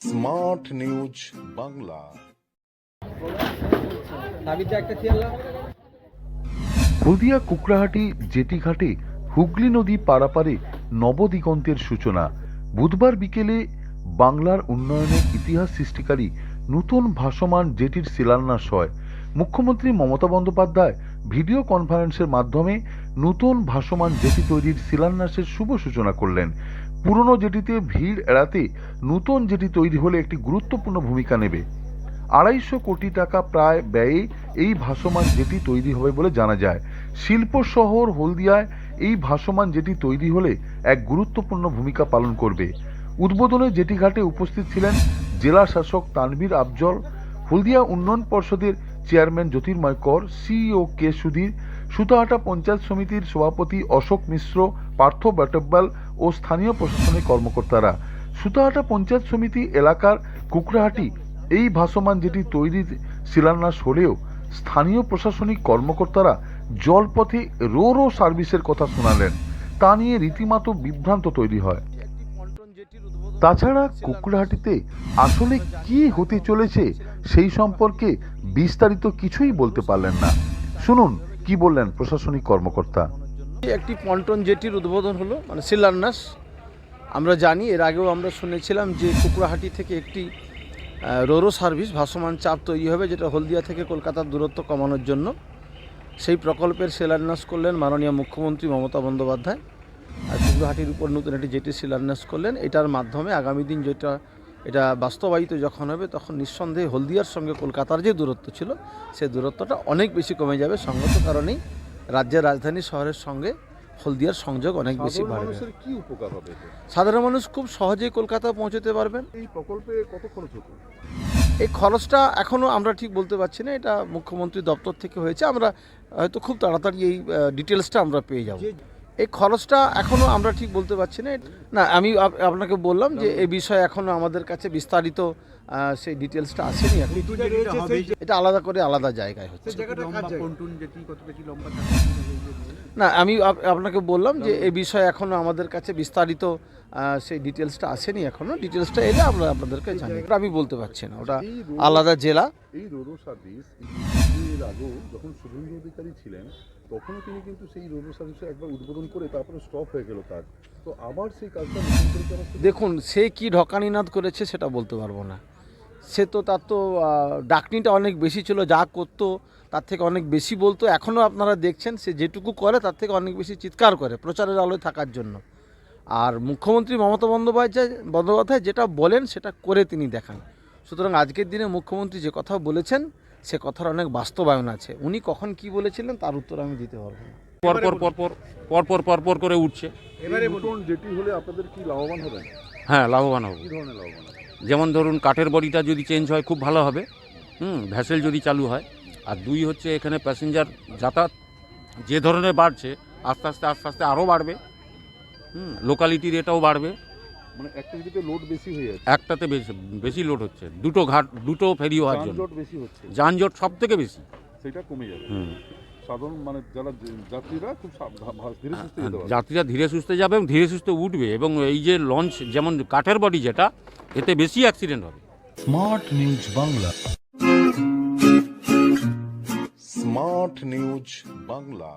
Smart news Bangla. হলদিয়া কুকরাহাটি জেটিঘাটে হুগলি নদী পারাপারে নবদিগন্তের সূচনা। বুধবার বিকেলে বাংলার উন্নয়নের ইতিহাস সৃষ্টিকারী নতুন ভাসমান জেটির শিলান্যাস হয়। মুখ্যমন্ত্রী মমতা বন্দ্যোপাধ্যায় ভিডিও কনফারেন্সের মাধ্যমে নতুন ভাসমান জেটি তৈরির শিলান্যাসের শুভ সূচনা করলেন। পুরনো জেটিতে ভিড় এড়াতে নতুন জেটি তৈরি হলে একটি গুরুত্বপূর্ণ ভূমিকা নেবে। আড়াইশো কোটি টাকা প্রায় ব্যয়ে এই ভাসমান জেটি তৈরি হবে বলে জানা যায়। শিল্প শহর হলদিয়ায় এই ভাসমান জেটি তৈরি হলে এক গুরুত্বপূর্ণ ভূমিকা পালন করবে। উদ্বোধনে জেটি ঘাটে উপস্থিত ছিলেন জেলা শাসক তানভীর আফজল, হলদিয়া উন্নয়ন পর্ষদের chairman Jyotirmoy Kar, CEO K Sudhir, Sutahata panchayat সমিতির সভাপতি অশোক মিশ্র, পার্থ বাটব্যাল ও স্থানীয় প্রশাসনিক কর্মকর্তারা। সুতাহাটা পঞ্চায়েত সমিতি এলাকার কুকরাহাটি এই ভাসমান যেটি তৈরির শিলান্যাস হলেও স্থানীয় প্রশাসনিক কর্মকর্তারা জলপথে রো রো সার্ভিসের কথা শোনালেন। তা নিয়ে রীতিমতো বিভ্রান্ত তৈরি হয়। তাছাড়া কুকুরহাটিতে আসলে কি হতে চলেছে সেই সম্পর্কে বিস্তারিত কিছুই বলতে পারলেন না। শুনুন, কি বললেন প্রশাসনিক কর্মকর্তা। একটি পন্টন জেটির উদ্বোধন হলো মানে শিলান্যাস। আমরা জানি, এর আগেও আমরা শুনেছিলাম যে কুকুরাহাটি থেকে একটি রোরো সার্ভিস, ভাসমান চাপ তৈরি হবে, যেটা হলদিয়া থেকে কলকাতার দূরত্ব কমানোর জন্য। সেই প্রকল্পের শিলান্যাস করলেন মাননীয় মুখ্যমন্ত্রী মমতা বন্দ্যোপাধ্যায়। আর কুকুরাহাটির উপর নতুন একটি জেটি শিলান্যাস করলেন। এটার মাধ্যমে আগামী দিন যেটা, এটা বাস্তবায়িত যখন হবে, তখন নিঃসন্দেহে হলদিয়ার সঙ্গে কলকাতার যে দূরত্ব ছিল সেই দূরত্বটা অনেক বেশি কমে যাবে। সঙ্গত কারণেই রাজ্যের রাজধানী শহরের সঙ্গে হলদিয়ার সংযোগ অনেক বেশি বাড়বে। কি উপকার হবে সাধারণ মানুষ খুব সহজেই কলকাতা পৌঁছতে পারবেন। এই প্রকল্পে কত খরচ হতো? এই খরচটা এখনও আমরা ঠিক বলতে পারছি না এটা মুখ্যমন্ত্রী দপ্তর থেকে হয়েছে। আমরা হয়তো খুব তাড়াতাড়ি এই ডিটেলসটা আমরা পেয়ে যাব। এই খরচটা এখনও আমরা ঠিক বলতে পারছি না। না আমি আপ- আপনাকে বললাম যে এই বিষয়ে এখনও আমাদের কাছে বিস্তারিত সেই ডিটেলসটা আসেনি এখন। এটা আলাদা করে আলাদা জায়গায় হচ্ছে। না আমি আপনাকে বললাম যে এই বিষয়ে এখনও আমাদের কাছে বিস্তারিত সেই ডিটেলসটা আসেনি এখনও ডিটেলসটা এলে আমরা আপনাদেরকে জানি আমি বলতে পারছি না ওটা আলাদা জেলা। এই রোরো সার্ভিস। এর আগেও যখন শুভেন্দু অধিকারী ছিলেন, তখনও তিনি কিন্তু সেই রোরো সার্ভিসে একবার উদ্বোধন করে তারপরে স্টপ হয়ে গেল কাজ তো আবার সেই কাজটা দেখুন, সে কি ঢকানিনাদ করেছে সেটা বলতে পারব না। সে তো তার তো ডাকনিটা অনেক বেশি ছিল, যা করতো তার থেকে অনেক বেশি বলতো। এখনও আপনারা দেখছেন, সে যেটুকু করে তার থেকে অনেক বেশি চিৎকার করে প্রচারের আলোয় থাকার জন্য। আর মুখ্যমন্ত্রী মমতা বন্দ্যোপাধ্যায় বন্দ্যোপাধ্যায় যেটা বলেন সেটা করে তিনি দেখান। সুতরাং আজকের দিনে মুখ্যমন্ত্রী যে কথা বলেছেন সে কথার অনেক বাস্তবায়ন আছে। উনি কখন কি বলেছিলেন তার উত্তর আমি দিতে পারব না। পরপর পরপর পরপর পরপর করে উঠছে। নতুন যেটি হলে আপনাদের কি লাভবান হবেন হ্যাঁ লাভবান হবে। লাভবান যেমন ধরুন কাঠের বডিটা যদি চেঞ্জ হয় খুব ভালো হবে। হুম ভ্যাসেল যদি চালু হয়। আর দুই হচ্ছে এখানে প্যাসেঞ্জার যাতায়াত যে ধরনের বাড়ছে আস্তে আস্তে আস্তে আস্তে আরও বাড়বে। হুম লোকালিটির এটাও বাড়বে। মানে একটা যেটিতে লোড বেশি হয়ে যাচ্ছে একটাতে বেশি বেশি লোড হচ্ছে। দুটো ঘাট দুটো ফেরি হওয়ার জন্য যানজট বেশি হচ্ছে। যানজট সব থেকে বেশি। সেটা কমে যাবে। হুম। সাধারণ মানে যারা যাত্রীরা খুব ধীরে সুস্থে যেতে যাত্রীরা ধীরে সুস্থে যাবে এবং ধীরে সুস্থে উঠবে এবং এই যে লঞ্চ যেমন কাঠের বডি যেটা এতে বেশি অ্যাক্সিডেন্ট হবে। Smart news Bangla smart news Bangla